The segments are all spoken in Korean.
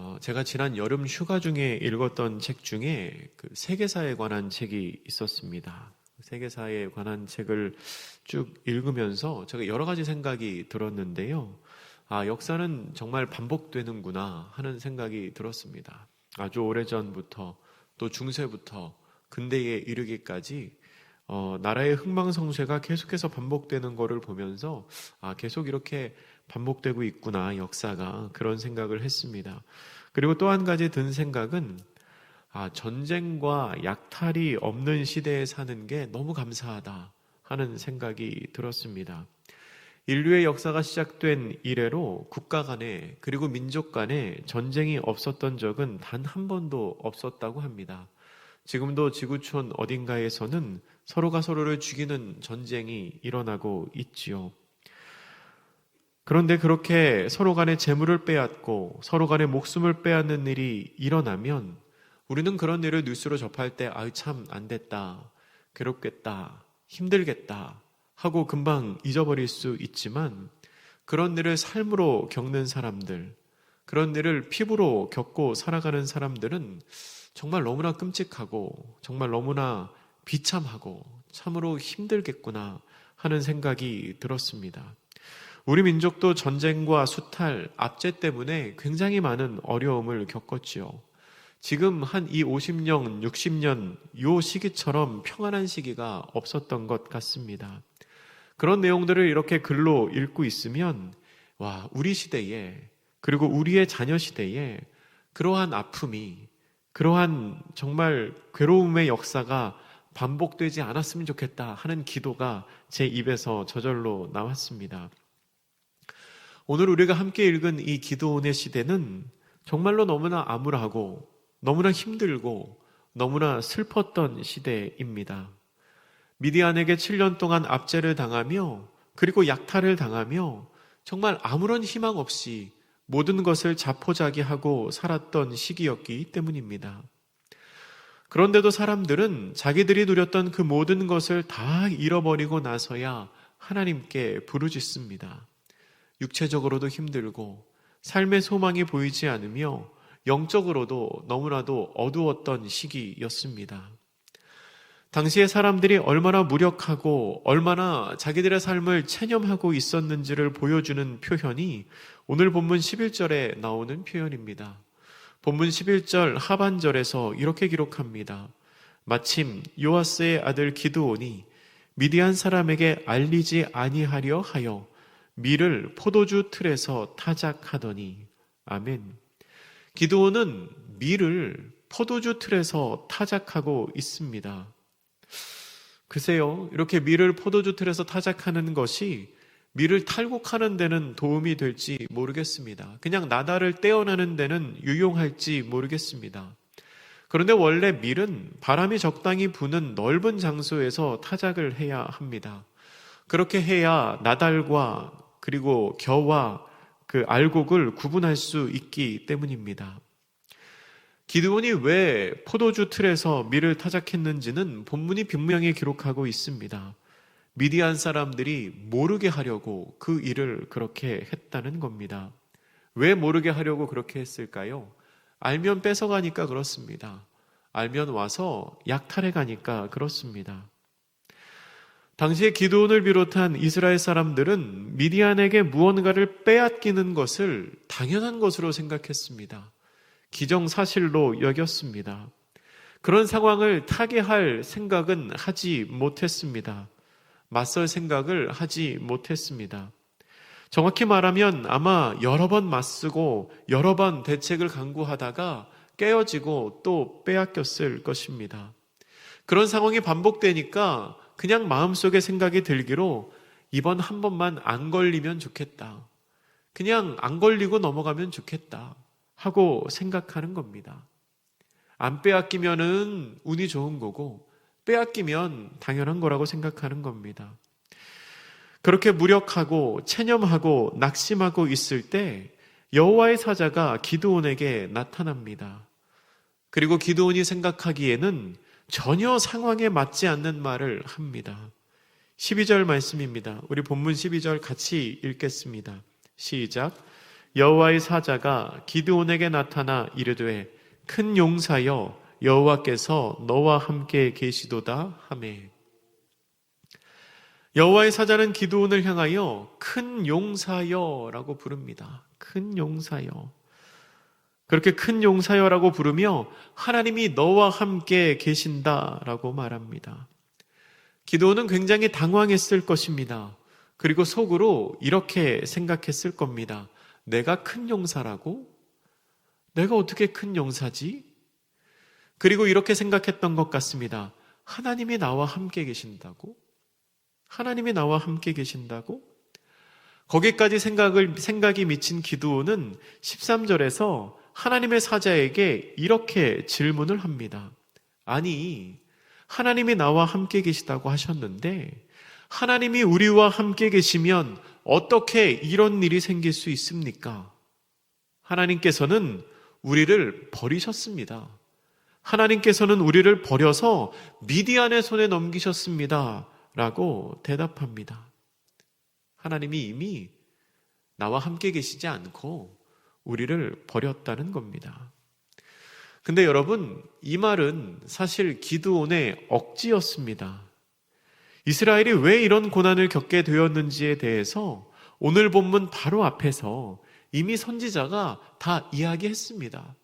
어, 제가 지난 여름 휴가 중에 읽었던 책 중에 그 세계사에 관한 책이 있었습니다. 세계사에 관한 책을 쭉 읽으면서 제가 여러 가지 생각이 들었는데요. 아, 역사는 정말 반복되는구나 하는 생각이 들었습니다. 아주 오래전부터 또 중세부터 근대에 이르기까지 어, 나라의 흥망성쇠가 계속해서 반복되는 것을 보면서 아, 계속 이렇게 반복되고 있구나 역사가 그런 생각을 했습니다. 그리고 또 한 가지 든 생각은 아, 전쟁과 약탈이 없는 시대에 사는 게 너무 감사하다 하는 생각이 들었습니다. 인류의 역사가 시작된 이래로 국가 간에 그리고 민족 간에 전쟁이 없었던 적은 단 한 번도 없었다고 합니다. 지금도 지구촌 어딘가에서는 서로가 서로를 죽이는 전쟁이 일어나고 있지요. 그런데 그렇게 서로 간에 재물을 빼앗고 서로 간에 목숨을 빼앗는 일이 일어나면 우리는 그런 일을 뉴스로 접할 때 아유 참 안 됐다. 괴롭겠다. 힘들겠다. 하고 금방 잊어버릴 수 있지만 그런 일을 삶으로 겪는 사람들, 그런 일을 피부로 겪고 살아가는 사람들은 정말 너무나 끔찍하고 정말 너무나 비참하고 참으로 힘들겠구나 하는 생각이 들었습니다. 우리 민족도 전쟁과 수탈, 압제 때문에 굉장히 많은 어려움을 겪었지요. 지금 한 이 50년, 60년 요 시기처럼 평안한 시기가 없었던 것 같습니다. 그런 내용들을 이렇게 글로 읽고 있으면 와, 우리 시대에 그리고 우리의 자녀 시대에 그러한 아픔이 그러한 정말 괴로움의 역사가 반복되지 않았으면 좋겠다 하는 기도가 제 입에서 저절로 나왔습니다. 오늘 우리가 함께 읽은 이 기도원의 시대는 정말로 너무나 암울하고 너무나 힘들고 너무나 슬펐던 시대입니다. 미디안에게 7년 동안 압제를 당하며 그리고 약탈을 당하며 정말 아무런 희망 없이 모든 것을 자포자기하고 살았던 시기였기 때문입니다. 그런데도 사람들은 자기들이 누렸던 그 모든 것을 다 잃어버리고 나서야 하나님께 부르짖습니다. 육체적으로도 힘들고 삶의 소망이 보이지 않으며 영적으로도 너무나도 어두웠던 시기였습니다. 당시에 사람들이 얼마나 무력하고 얼마나 자기들의 삶을 체념하고 있었는지를 보여주는 표현이 오늘 본문 11절에 나오는 표현입니다. 본문 11절 하반절에서 이렇게 기록합니다. 마침 요아스의 아들 기드온이 미디안 사람에게 알리지 아니하려 하여 밀을 포도주 틀에서 타작하더니 아멘. 기드온은 밀을 포도주 틀에서 타작하고 있습니다. 글쎄요, 이렇게 밀을 포도주 틀에서 타작하는 것이 밀을 탈곡하는 데는 도움이 될지 모르겠습니다. 그냥 나다를 떼어내는 데는 유용할지 모르겠습니다. 그런데 원래 밀은 바람이 적당히 부는 넓은 장소에서 타작을 해야 합니다. 그렇게 해야 나달과 그리고 겨와 그 알곡을 구분할 수 있기 때문입니다. 기드온이 왜 포도주 틀에서 밀을 타작했는지는 본문이 분명히 기록하고 있습니다. 미디안 사람들이 모르게 하려고 그 일을 그렇게 했다는 겁니다. 왜 모르게 하려고 그렇게 했을까요? 알면 뺏어가니까 그렇습니다. 알면 와서 약탈해 가니까 그렇습니다. 당시에 기도원을 비롯한 이스라엘 사람들은 미디안에게 무언가를 빼앗기는 것을 당연한 것으로 생각했습니다. 기정사실로 여겼습니다. 그런 상황을 타개할 생각은 하지 못했습니다. 맞설 생각을 하지 못했습니다. 정확히 말하면 아마 여러 번 맞쓰고 여러 번 대책을 강구하다가 깨어지고 또 빼앗겼을 것입니다. 그런 상황이 반복되니까 그냥 마음속에 생각이 들기로 이번 한 번만 안 걸리면 좋겠다. 그냥 안 걸리고 넘어가면 좋겠다. 하고 생각하는 겁니다. 안 빼앗기면은 운이 좋은 거고 빼앗기면 당연한 거라고 생각하는 겁니다. 그렇게 무력하고 체념하고 낙심하고 있을 때 여호와의 사자가 기드온에게 나타납니다. 그리고 기드온이 생각하기에는 전혀 상황에 맞지 않는 말을 합니다. 12절 말씀입니다. 우리 본문 12절 같이 읽겠습니다. 시작. 여호와의 사자가 기드온에게 나타나 이르되 큰 용사여 여호와께서 너와 함께 계시도다 하매 여호와의 사자는 기드온을 향하여 큰 용사여라고 부릅니다. 큰 용사여. 그렇게 큰 용사여라고 부르며 하나님이 너와 함께 계신다라고 말합니다. 기도는 굉장히 당황했을 것입니다. 그리고 속으로 이렇게 생각했을 겁니다. 내가 큰 용사라고? 내가 어떻게 큰 용사지? 그리고 이렇게 생각했던 것 같습니다. 하나님이 나와 함께 계신다고? 하나님이 나와 함께 계신다고? 거기까지 생각을, 생각이 미친 기두오는 13절에서 하나님의 사자에게 이렇게 질문을 합니다. 아니, 하나님이 나와 함께 계시다고 하셨는데, 하나님이 우리와 함께 계시면 어떻게 이런 일이 생길 수 있습니까? 하나님께서는 우리를 버리셨습니다. 하나님께서는 우리를 버려서 미디안의 손에 넘기셨습니다. 라고 대답합니다. 하나님이 이미 나와 함께 계시지 않고 우리를 버렸다는 겁니다. 근데 여러분, 이 말은 사실 기드온의 억지였습니다. 이스라엘이 왜 이런 고난을 겪게 되었는지에 대해서 오늘 본문 바로 앞에서 이미 선지자가 다 이야기했습니다.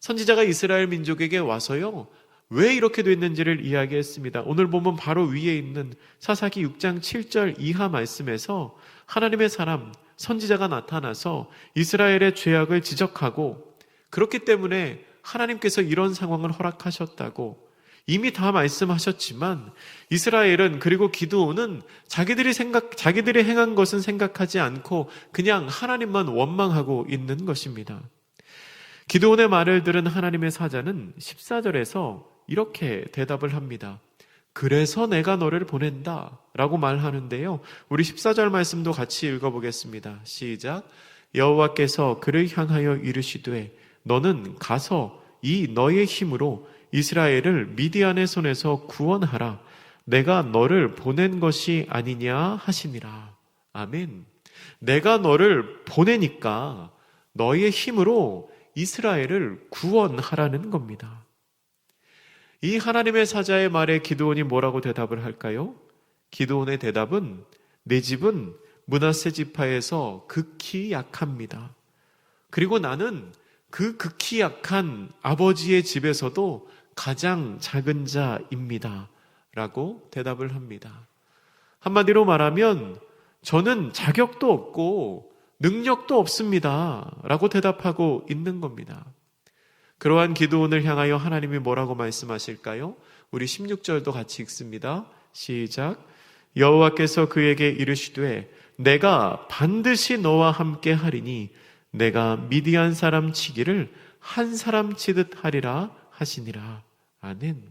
선지자가 이스라엘 민족에게 와서요, 왜 이렇게 됐는지를 이야기했습니다. 오늘 보면 바로 위에 있는 사사기 6장 7절 이하 말씀에서 하나님의 사람, 선지자가 나타나서 이스라엘의 죄악을 지적하고 그렇기 때문에 하나님께서 이런 상황을 허락하셨다고 이미 다 말씀하셨지만 이스라엘은 그리고 기드온은 자기들이 생각 자기들이 행한 것은 생각하지 않고 그냥 하나님만 원망하고 있는 것입니다. 기드온의 말을 들은 하나님의 사자는 14절에서 이렇게 대답을 합니다. 그래서 내가 너를 보낸다. 라고 말하는데요. 우리 14절 말씀도 같이 읽어보겠습니다. 시작. 여호와께서 그를 향하여 이르시되 너는 가서 이 너의 힘으로 이스라엘을 미디안의 손에서 구원하라. 내가 너를 보낸 것이 아니냐 하시니라. 아멘. 내가 너를 보내니까 너의 힘으로 이스라엘을 구원하라는 겁니다. 이 하나님의 사자의 말에 기도원이 뭐라고 대답을 할까요? 기도원의 대답은 내 집은 문하세 지파에서 극히 약합니다. 그리고 나는 그 극히 약한 아버지의 집에서도 가장 작은 자입니다. 라고 대답을 합니다. 한마디로 말하면 저는 자격도 없고 능력도 없습니다. 라고 대답하고 있는 겁니다. 그러한 기도원을 향하여 하나님이 뭐라고 말씀하실까요? 우리 16절도 같이 읽습니다. 시작. 여호와께서 그에게 이르시되 내가 반드시 너와 함께 하리니 내가 미디안 사람 치기를 한 사람 치듯 하리라 하시니라. 아멘.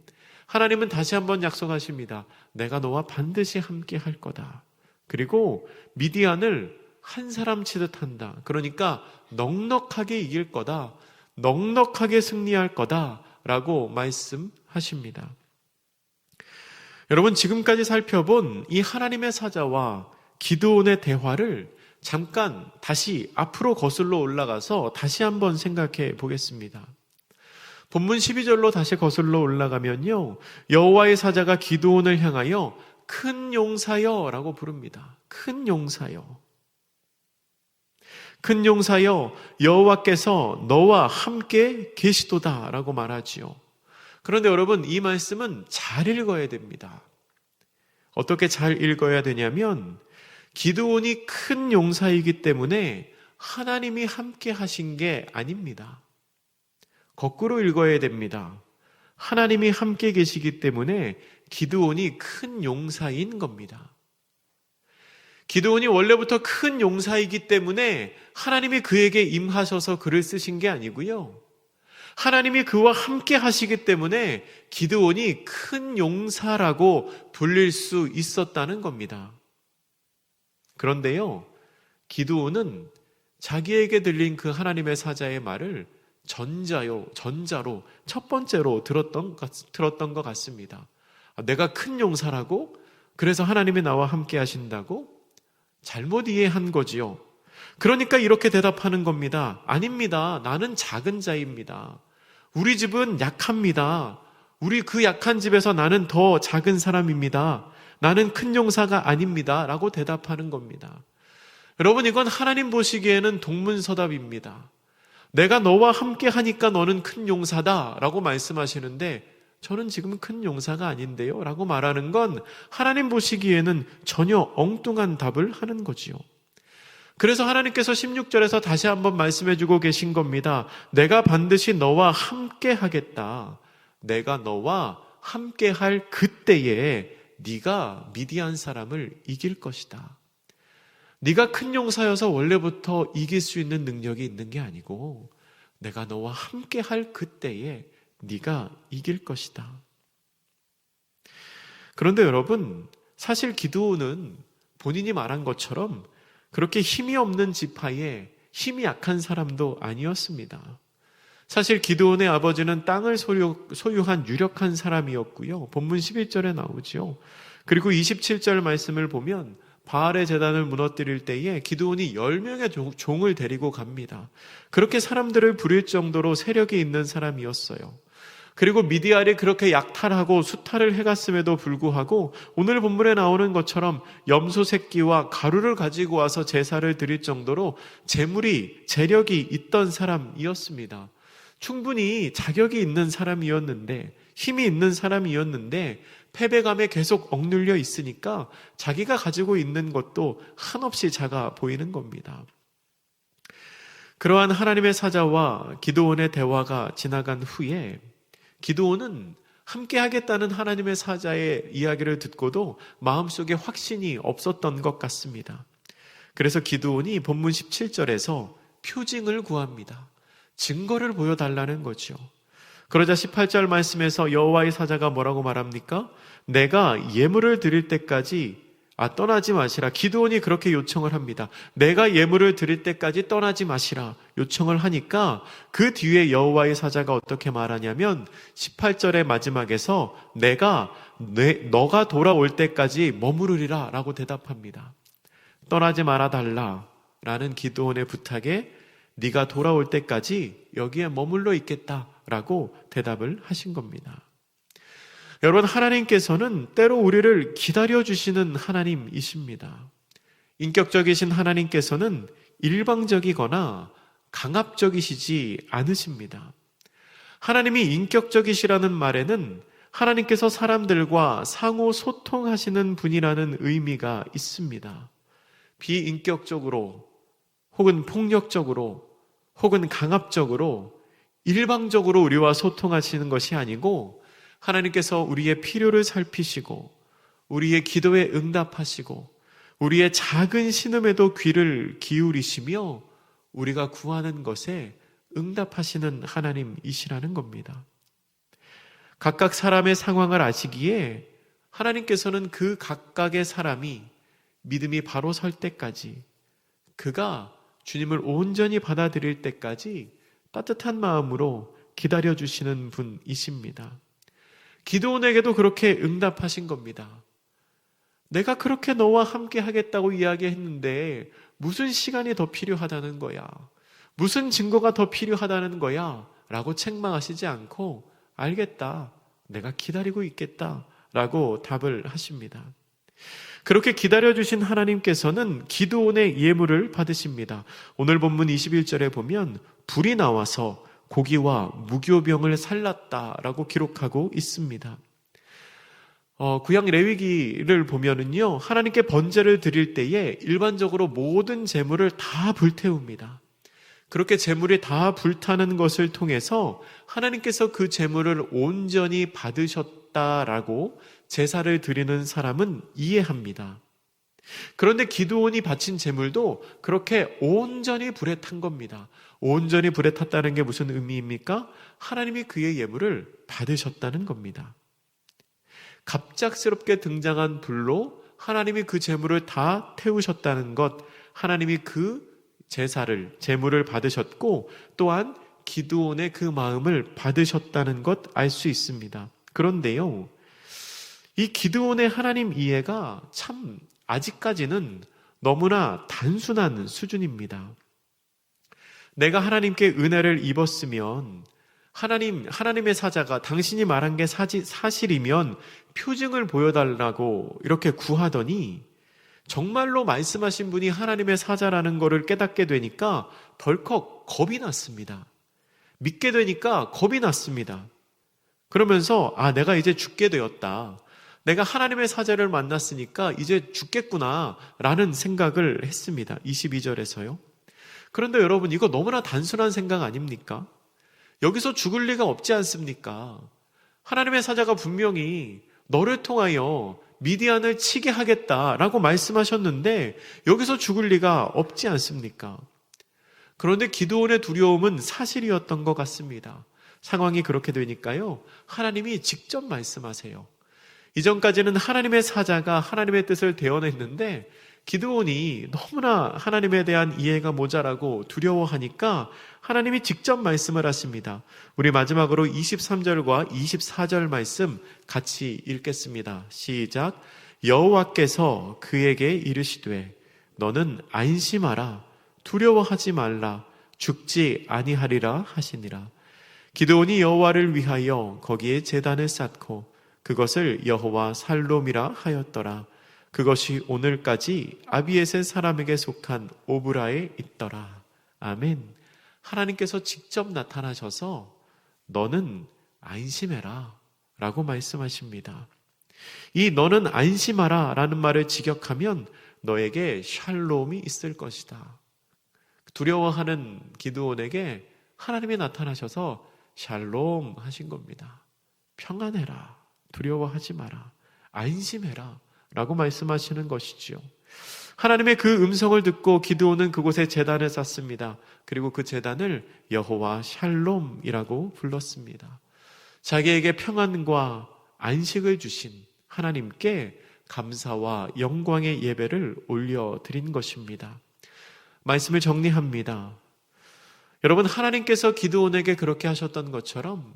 하나님은 다시 한번 약속하십니다. 내가 너와 반드시 함께 할 거다. 그리고 미디안을 한 사람 치듯 한다. 그러니까 넉넉하게 이길 거다. 넉넉하게 승리할 거다라고 말씀하십니다. 여러분 지금까지 살펴본 이 하나님의 사자와 기드온의 대화를 잠깐 다시 앞으로 거슬러 올라가서 다시 한번 생각해 보겠습니다. 본문 12절로 다시 거슬러 올라가면요. 여호와의 사자가 기드온을 향하여 큰 용사여라고 부릅니다. 큰 용사여. 큰 용사여 여호와께서 너와 함께 계시도다라고 말하지요. 그런데 여러분 이 말씀은 잘 읽어야 됩니다. 어떻게 잘 읽어야 되냐면 기드온이 큰 용사이기 때문에 하나님이 함께 하신 게 아닙니다. 거꾸로 읽어야 됩니다. 하나님이 함께 계시기 때문에 기드온이 큰 용사인 겁니다. 기도원이 원래부터 큰 용사이기 때문에 하나님이 그에게 임하셔서 글을 쓰신 게 아니고요. 하나님이 그와 함께 하시기 때문에 기드온이 큰 용사라고 불릴 수 있었다는 겁니다. 그런데요, 기드온은 자기에게 들린 그 하나님의 사자의 말을 전자요, 전자로 첫 번째로 들었던, 들었던 것 같습니다. 아, 내가 큰 용사라고? 그래서 하나님이 나와 함께 하신다고? 잘못 이해한 거지요. 그러니까 이렇게 대답하는 겁니다. 아닙니다. 나는 작은 자입니다. 우리 집은 약합니다. 우리 그 약한 집에서 나는 더 작은 사람입니다. 나는 큰 용사가 아닙니다. 라고 대답하는 겁니다. 여러분, 이건 하나님 보시기에는 동문서답입니다. 내가 너와 함께 하니까 너는 큰 용사다. 라고 말씀하시는데, 저는 지금 큰 용사가 아닌데요. 라고 말하는 건 하나님 보시기에는 전혀 엉뚱한 답을 하는 거지요. 그래서 하나님께서 16절에서 다시 한번 말씀해 주고 계신 겁니다. 내가 반드시 너와 함께 하겠다. 내가 너와 함께 할 그때에 네가 미디안 사람을 이길 것이다. 네가 큰 용사여서 원래부터 이길 수 있는 능력이 있는 게 아니고 내가 너와 함께 할 그때에 네가 이길 것이다. 그런데 여러분, 사실 기도는 본인이 말한 것처럼 그렇게 힘이 없는 지파에 힘이 약한 사람도 아니었습니다. 사실 기도원의 아버지는 땅을 소유, 소유 한 유력한 사람이었고요. 본문 11절에 나오죠. 그리고 27절 말씀을 보면 바알의 재단을 무너뜨릴 때에 기도원이 10명의 종을 데리고 갑니다. 그렇게 사람들을 부릴 정도로 세력이 있는 사람이었어요. 그리고 미디알이 그렇게 약탈하고 수탈을 해갔음에도 불구하고 오늘 본문에 나오는 것처럼 염소 새끼와 가루를 가지고 와서 제사를 드릴 정도로 재물이 재력이 있던 사람이었습니다. 충분히 자격이 있는 사람이었는데 힘이 있는 사람이었는데 패배감에 계속 억눌려 있으니까 자기가 가지고 있는 것도 한없이 작아 보이는 겁니다. 그러한 하나님의 사자와 기도원의 대화가 지나간 후에 기도원은 함께 하겠다는 하나님의 사자의 이야기를 듣고도 마음속에 확신이 없었던 것 같습니다. 그래서 기도원이 본문 17절에서 표징을 구합니다. 증거를 보여달라는 거죠. 그러자 18절 말씀에서 여호와의 사자가 뭐라고 말합니까? 내가 예물을 드릴 때까지 아 떠나지 마시라. 기도원이 그렇게 요청을 합니다. 내가 예물을 드릴 때까지 떠나지 마시라. 요청을 하니까 그 뒤에 여호와의 사자가 어떻게 말하냐면 18절의 마지막에서 내가 내, 너가 돌아올 때까지 머무르리라 라고 대답합니다. 떠나지 말아 달라 라는 기도원의 부탁에 네가 돌아올 때까지 여기에 머물러 있겠다 라고 대답을 하신 겁니다. 여러분, 하나님께서는 때로 우리를 기다려주시는 하나님이십니다. 인격적이신 하나님께서는 일방적이거나 강압적이시지 않으십니다. 하나님이 인격적이시라는 말에는 하나님께서 사람들과 상호 소통하시는 분이라는 의미가 있습니다. 비인격적으로 혹은 폭력적으로 혹은 강압적으로 일방적으로 우리와 소통하시는 것이 아니고 하나님께서 우리의 필요를 살피시고 우리의 기도에 응답하시고 우리의 작은 신음에도 귀를 기울이시며 우리가 구하는 것에 응답하시는 하나님이시라는 겁니다. 각각 사람의 상황을 아시기에 하나님께서는 그 각각의 사람이 믿음이 바로 설 때까지 그가 주님을 온전히 받아들일 때까지 따뜻한 마음으로 기다려주시는 분이십니다. 기도원에게도 그렇게 응답하신 겁니다. 내가 그렇게 너와 함께 하겠다고 이야기했는데 무슨 시간이 더 필요하다는 거야? 무슨 증거가 더 필요하다는 거야? 라고 책망하시지 않고 알겠다. 내가 기다리고 있겠다. 라고 답을 하십니다. 그렇게 기다려주신 하나님께서는 기도원의 예물을 받으십니다. 오늘 본문 21절에 보면 불이 나와서 고기와 무교병을 살랐다라고 기록하고 있습니다. 어, 구약 레위기를 보면은요, 하나님께 번제를 드릴 때에 일반적으로 모든 재물을 다 불태웁니다. 그렇게 재물이 다 불타는 것을 통해서 하나님께서 그 재물을 온전히 받으셨다라고 제사를 드리는 사람은 이해합니다. 그런데 기도원이 바친 재물도 그렇게 온전히 불에 탄 겁니다. 온전히 불에 탔다는 게 무슨 의미입니까? 하나님이 그의 예물을 받으셨다는 겁니다. 갑작스럽게 등장한 불로 하나님이 그 재물을 다 태우셨다는 것, 하나님이 그 제사를, 재물을 받으셨고, 또한 기도원의 그 마음을 받으셨다는 것 알 수 있습니다. 그런데요, 이 기드온의 하나님 이해가 참 아직까지는 너무나 단순한 수준입니다. 내가 하나님께 은혜를 입었으면 하나님, 하나님의 사자가 당신이 말한 게 사지, 사실이면 표징을 보여달라고 이렇게 구하더니 정말로 말씀하신 분이 하나님의 사자라는 것을 깨닫게 되니까 덜컥 겁이 났습니다. 믿게 되니까 겁이 났습니다. 그러면서, 아, 내가 이제 죽게 되었다. 내가 하나님의 사자를 만났으니까 이제 죽겠구나. 라는 생각을 했습니다. 22절에서요. 그런데 여러분, 이거 너무나 단순한 생각 아닙니까? 여기서 죽을 리가 없지 않습니까? 하나님의 사자가 분명히 너를 통하여 미디안을 치게 하겠다라고 말씀하셨는데 여기서 죽을 리가 없지 않습니까? 그런데 기도원의 두려움은 사실이었던 것 같습니다. 상황이 그렇게 되니까요. 하나님이 직접 말씀하세요. 이전까지는 하나님의 사자가 하나님의 뜻을 대언했는데 기드온이 너무나 하나님에 대한 이해가 모자라고 두려워하니까 하나님이 직접 말씀을 하십니다. 우리 마지막으로 23절과 24절 말씀 같이 읽겠습니다. 시작. 여호와께서 그에게 이르시되 너는 안심하라 두려워하지 말라 죽지 아니하리라 하시니라. 기드온이 여호와를 위하여 거기에 제단을 쌓고 그것을 여호와 살롬이라 하였더라. 그것이 오늘까지 아비에셋 사람에게 속한 오브라에 있더라. 아멘. 하나님께서 직접 나타나셔서 너는 안심해라. 라고 말씀하십니다. 이 너는 안심하라 라는 말을 직역하면 너에게 샬롬이 있을 것이다. 두려워하는 기드온에게 하나님이 나타나셔서 샬롬 하신 겁니다. 평안해라. 두려워하지 마라. 안심해라. 라고 말씀하시는 것이지요. 하나님의 그 음성을 듣고 기드온은 그곳에 재단을 쌓습니다. 그리고 그 재단을 여호와 샬롬이라고 불렀습니다. 자기에게 평안과 안식을 주신 하나님께 감사와 영광의 예배를 올려 드린 것입니다. 말씀을 정리합니다. 여러분, 하나님께서 기드온에게 그렇게 하셨던 것처럼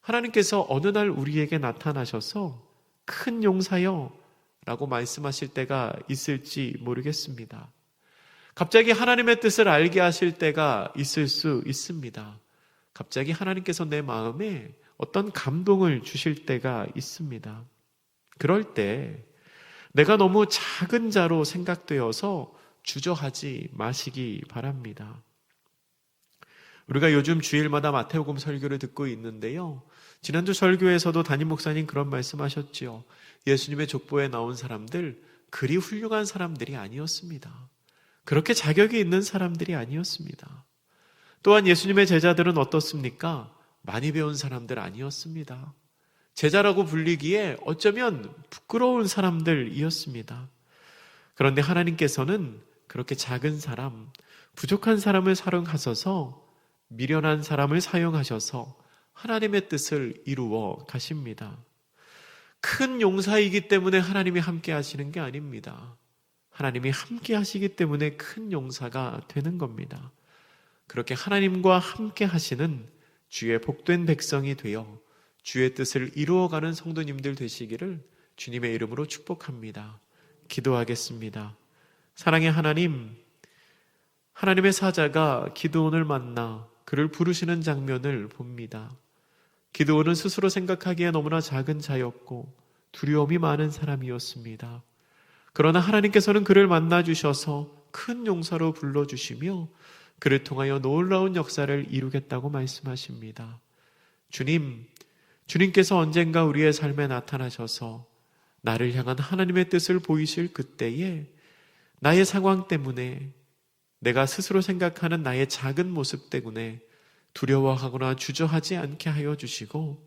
하나님께서 어느 날 우리에게 나타나셔서 큰 용사여 라고 말씀하실 때가 있을지 모르겠습니다. 갑자기 하나님의 뜻을 알게 하실 때가 있을 수 있습니다. 갑자기 하나님께서 내 마음에 어떤 감동을 주실 때가 있습니다. 그럴 때 내가 너무 작은 자로 생각되어서 주저하지 마시기 바랍니다. 우리가 요즘 주일마다 마태복음 설교를 듣고 있는데요. 지난주 설교에서도 담임 목사님 그런 말씀하셨지요. 예수님의 족보에 나온 사람들 그리 훌륭한 사람들이 아니었습니다. 그렇게 자격이 있는 사람들이 아니었습니다. 또한 예수님의 제자들은 어떻습니까? 많이 배운 사람들 아니었습니다. 제자라고 불리기에 어쩌면 부끄러운 사람들이었습니다. 그런데 하나님께서는 그렇게 작은 사람, 부족한 사람을 사용하셔서 미련한 사람을 사용하셔서 하나님의 뜻을 이루어 가십니다. 큰 용사이기 때문에 하나님이 함께 하시는 게 아닙니다. 하나님이 함께 하시기 때문에 큰 용사가 되는 겁니다. 그렇게 하나님과 함께 하시는 주의 복된 백성이 되어 주의 뜻을 이루어가는 성도님들 되시기를 주님의 이름으로 축복합니다. 기도하겠습니다. 사랑의 하나님, 하나님의 사자가 기도원을 만나 그를 부르시는 장면을 봅니다. 기도원은 스스로 생각하기에 너무나 작은 자였고 두려움이 많은 사람이었습니다. 그러나 하나님께서는 그를 만나 주셔서 큰 용사로 불러 주시며 그를 통하여 놀라운 역사를 이루겠다고 말씀하십니다. 주님, 주님께서 언젠가 우리의 삶에 나타나셔서 나를 향한 하나님의 뜻을 보이실 그때에 나의 상황 때문에 내가 스스로 생각하는 나의 작은 모습 때문에 두려워하거나 주저하지 않게 하여 주시고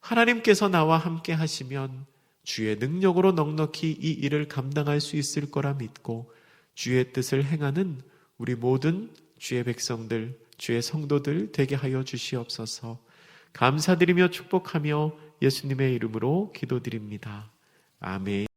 하나님께서 나와 함께 하시면 주의 능력으로 넉넉히 이 일을 감당할 수 있을 거라 믿고 주의 뜻을 행하는 우리 모든 주의 백성들, 주의 성도들 되게 하여 주시옵소서. 감사드리며 축복하며 예수님의 이름으로 기도드립니다. 아멘.